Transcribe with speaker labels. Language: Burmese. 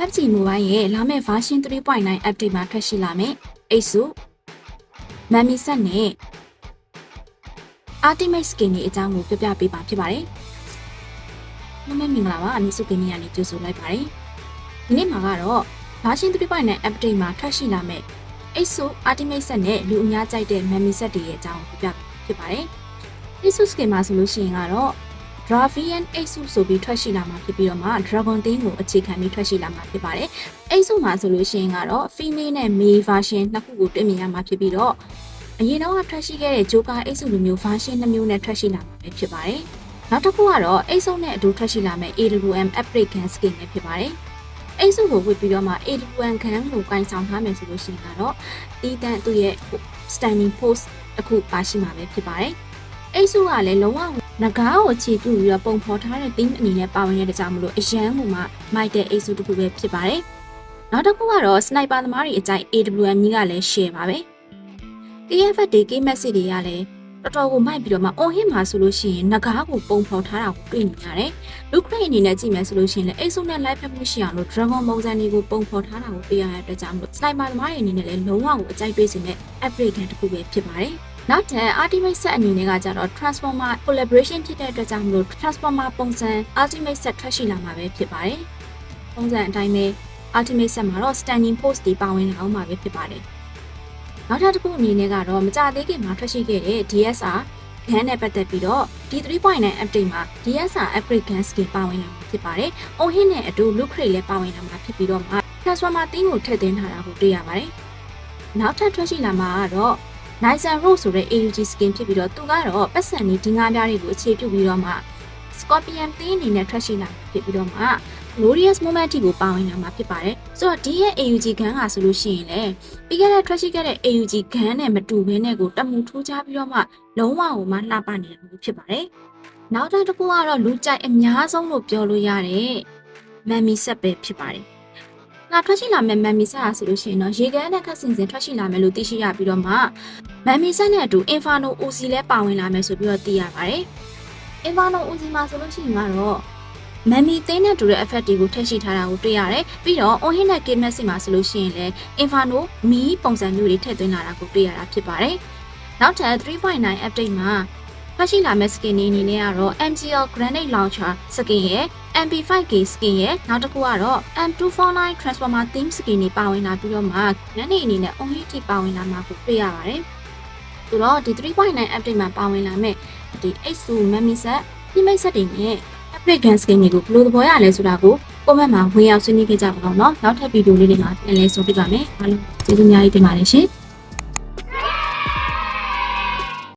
Speaker 1: PUBG Mobile ရဲ့လာမယ့် version 3.9 update မှာထွက်ရှိလာမယ့် ASUS Mami Set နဲ့ Ultimate Skin တွေအကြောင်းကိုပြောပြပေးပါဖြစ်ပါတယ်။မမမင်္ဂလာပါအမြင့်စုကင်းကြီးကနေကြိုဆိုလိုက်ပါတယ်။ဒီနေ့မှာကတော့ version 3.9 update မှာထွက်ရှိလာမယ့် ASUS Ultimate Set နဲ့လူအများကြိုက်တဲ့ Mami Set တွေရဲ့အကြောင်းကိုပြောပြဖြစ်ပါတယ်။ ASUS Skin မှာဆိုလို့ရှိရင်ကတော့ Dravian Asus ဆိုပြီးထွက်ရှိလာမှာဖြစ်ပြီးတော့မှ Dragon Theme ကိုအခြေခံပြီးထွက်ရှိလာမှာဖြစ်ပါတယ်။ Asus မှာဆိုလို့ရှိရင်ကတော့ female နဲ့ male version နှစ်ခုကိုတွေ့မြင်ရမှာဖြစ်ပြီးတော့အရင်တော့ထွက်ရှိခဲ့တဲ့ Joker Asus လိုမျိုး version နှစ်မျိုးနဲ့ထွက်ရှိလာမှာပဲဖြစ်ပါတယ်။နောက်တစ်ခုကတော့ Asus နဲ့အတူထွက်ရှိလာမယ့် AWM Upgrade Gun Skin ပဲဖြစ်ပါတယ်။ Asus ကိုဝတ်ပြီးတော့မှ AWM Gun ကိုကင်ဆောင်ထားမယ်ဆိုလို့ရှိရင်ကတော့တီးတန့်သူ့ရဲ့ standing pose တစ်ခုပါရှိမှာပဲဖြစ်ပါတယ်။ Asus ကလည်းလုံးဝ ငကားကိုခြေပြုပြီးတော့ပုံဖော်ထားတဲ့ theme အနေနဲ့ပါဝင်တဲ့ကြောင့်မလို့အရန်မှုမှမိုက်တဲ့ Asus တစ်ခုပဲဖြစ်ပါတယ်။နောက်တစ်ခုကတော့ sniper သမားတွေအကြိုက် AWM ကြီးကလည်း share ပါပဲ။ KFT တွေ K-Message တွေကလည်းတော်တော်ကိုမိုက်ပြီးတော့မှ on hit မှာဆိုလို့ရှိရင်ငကားကိုပုံဖော်ထားတာကိုတွေ့နေရတယ်။လူခရိအနေနဲ့ကြည့်မယ်ဆိုလို့ရှိရင်လည်း Asus နဲ့ live ဖက်မှုရှိအောင်လို့ Dragon ပုံစံတွေကိုပုံဖော်ထားတာကိုတွေ့ရတဲ့အတွက်ကြောင့်မလို့ sniper သမားတွေအနေနဲ့လည်းလုံးဝကိုအကြိုက်တွေ့စေတဲ့ upgrade တစ်ခုပဲဖြစ်ပါတယ်။ နောက်ထပ် Ultimate Set အနေနဲ့ကကြတော့ Transformer collaboration ဖြစ်တဲ့အတွက်ကြောင့်မလို့ Transformer ပုံစံ Ultimate Set ထွက်ရှိလာမှာပဲဖြစ်ပါတယ်။ပုံစံအတိုင်းပဲ Ultimate Set မှာတော့ standing pose တွေပါဝင်လာအောင်မှာပဲဖြစ်ပါတယ်။နောက်ထပ်တစ်ခုအနေနဲ့ကတော့မကြသေးခင်မှာထွက်ရှိခဲ့တဲ့ DSR gun နဲ့ပတ်သက်ပြီးတော့ဒီ3.9 update မှာ DSR upgrade gun skin ပါဝင်လာမှာဖြစ်ပါတယ်။ Ohin နဲ့အတူ look crate လည်းပါဝင်လာမှာဖြစ်ပြီးတော့မှ Transformer theme ကိုထည့်သွင်းထားတာကိုတွေ့ရပါတယ်။နောက်ထပ်ထွက်ရှိလာမှာကတော့ Nisan Road ဆိုတဲ့ AUG skin ဖြစ်ပြီးတော့သူကတော့ပတ်စံဒီဒီငါးပြားတွေကိုအခြေပြုပြီးတော့မှ Scorpion သင်းအနေနဲ့ထွက်ရှိလာမှာဖြစ်ပြီးတော့မှ Glorious Moment ကိုပါဝင်လာမှာဖြစ်ပါတယ်။ဆိုတော့ဒီရဲ့ AUG gun ကဆိုလို့ရှိရင်လေပြီးခဲ့တဲ့ထွက်ရှိခဲ့တဲ့ AUG gun နဲ့မတူဘဲနဲ့ကိုတမူထိုးချပြီးတော့မှလုံးဝကိုမှလှပနေတာမျိုးဖြစ်ပါတယ်။နောက်တစ်ခုကတော့လူကြိုက်အများဆုံးလို့ပြောလို့ရတဲ့မမ်မီဆက်ပဲဖြစ်ပါတယ်။ နောက်ထွက်ရှိလာမယ့်မမ်မီဆက်ဟာဆိုလို့ရှိရင်တော့ရေခဲနဲ့ခက်စင်စင်ထွက်ရှိလာမယ်လို့သိရှိရပြီးတော့မှမမ်မီဆက်နဲ့အတူ Inferno OC လည်းပါဝင်လာမယ်ဆိုပြီးတော့သိရပါတယ်။ Inferno OC မှာဆိုလို့ရှိရင်ကတော့မမ်မီသိန်းနဲ့တူတဲ့ effect တွေကိုထည့်ရှိထားတာကိုတွေ့ရတယ်။ပြီးတော့ Ohin နဲ့ K-Max မှာဆိုလို့ရှိရင်လည်း Inferno မီပုံစံမျိုးတွေထည့်သွင်းလာတာကိုတွေ့ရတာဖြစ်ပါတယ်။နောက်ထပ်3.9 update မှာဖတ်ရှိလာမယ့် skin တွေအနေနဲ့ကတော့ MGL Granite Launcher skin ရဲ့ MP5K skin ရဲ့နောက်တစ်ခုကတော့ M249 Transformer Theme skin တွေပါဝင်လာပြီးတော့မှညနေအနေနဲ့ OHT ပါဝင်လာမှာကိုတွေ့ရပါတယ်။ဆိုတော့ဒီ3.9 update မှာပါဝင်လာမယ့်ဒီ X2 Mami set ဒီမိတ်ဆက်တွေနဲ့ upgrade gun skin တွေကိုဘယ်လိုသဘောရလဲဆိုတာကို comment မှာဝင်ရောက်ဆွေးနွေးခဲ့ကြပါတော့เนาะနောက်ထပ်ဗီဒီယိုလေးတွေမှာပြန်လည်ဆိုပြပါမယ်အားလုံးကျေးဇူးအများကြီးတင်ပါတယ်ရှင်။